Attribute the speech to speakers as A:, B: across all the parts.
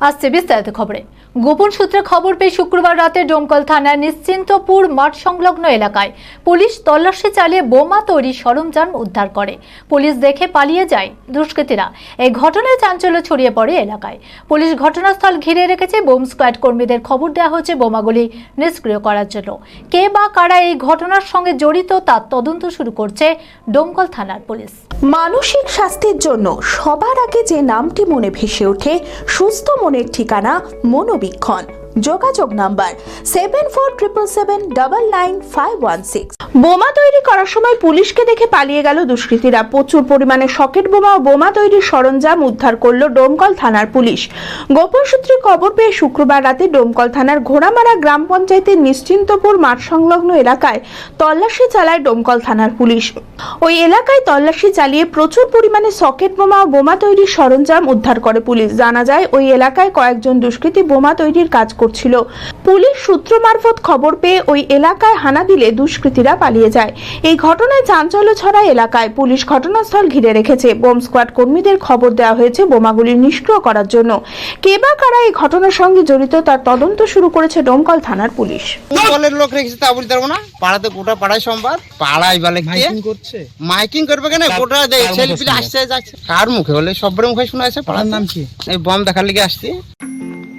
A: আসছে বিস্তারিত খবরে গোপন সূত্রে খবর পেয়ে শুক্রবার রাতে ডোমকল থানার নিশ্চিন্তপুর মাঠ সংলগ্ন এলাকায় পুলিশ তল্লাশি চালিয়ে বোমা তৈরি সরঞ্জাম উদ্ধার করে। পুলিশ দেখে পালিয়ে যায় দুষ্কৃতীরা। এই ঘটনায় চাঞ্চল্য ছড়িয়ে পড়ে এলাকায়। পুলিশ ঘটনাস্থল ঘিরে রেখেছে, বোম স্কোয়াড কর্মীদের খবর দেওয়া হয়েছে, বোমাগুলি নিষ্ক্রিয় করার জন্য। কে বা কারা এই ঘটনার সঙ্গে জড়িত তার তদন্ত শুরু করছে ডোমকল থানার পুলিশ।
B: মানসিক স্বাস্থ্যের জন্য সবার আগে যে নামটি মনে ভেসে ওঠে, সুস্থ মনের ঠিকানা Con. যোগাযোগ number seven four triple seven double nine five one six বোমা তৈরি করার সময় পুলিশকে দেখে পালিয়ে গেল দুষ্কৃতীরা। প্রচুর পরিমাণে সকেট বোমা ও বোমা তৈরির সরঞ্জাম উদ্ধার করল ডোমকল থানার পুলিশ। গোপন সূত্রে খবর পেয়ে শুক্রবার রাতে ডোমকল থানার ঘোড়ামারা গ্রাম পঞ্চায়েতের নিশ্চিন্তপুর মাঠ সংলগ্ন এলাকায় তল্লাশি চালায় ডোমকল থানার পুলিশ। ওই এলাকায় তল্লাশি চালিয়ে প্রচুর পরিমাণে সকেট বোমা ও বোমা তৈরির সরঞ্জাম উদ্ধার করে পুলিশ। জানা যায়, ওই এলাকায় কয়েকজন দুষ্কৃতী বোমা তৈরির কাজ করছিল। পুলিশ সূত্র মারফত খবর পেয়ে ওই এলাকায় হানা দিলে দুষ্কৃতীরা পালিয়ে যায়। এই ঘটনায় চাঞ্চল্য ছড়ায় এলাকায়। পুলিশ ঘটনাস্থল ঘিরে রেখেছে। বোম স্কোয়াড কর্মীদের খবর দেওয়া হয়েছে বোমাগুলি নিষ্ক্রিয় করার জন্য। কে বা কারা এই ঘটনার সঙ্গে জড়িত তার তদন্ত শুরু করেছে ডোমকল থানার পুলিশ।
C: দলের লোক রেখেছে তা বলতে পারব না। পাড়াতে গোটা পাড়ায় সোমবার। পাড়ায় বলে
D: মাইকিং করছে?
C: মাইকিং করবে কেন? গোটা
D: কার মুখে
C: ছেলে আসছে যাচ্ছে। কার মুখে? বলে সবার মুখে শোনা আছে
D: পাড়ার নাম কি?
C: এই বম দেখার লিগে আসছে।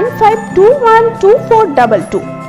B: 95212422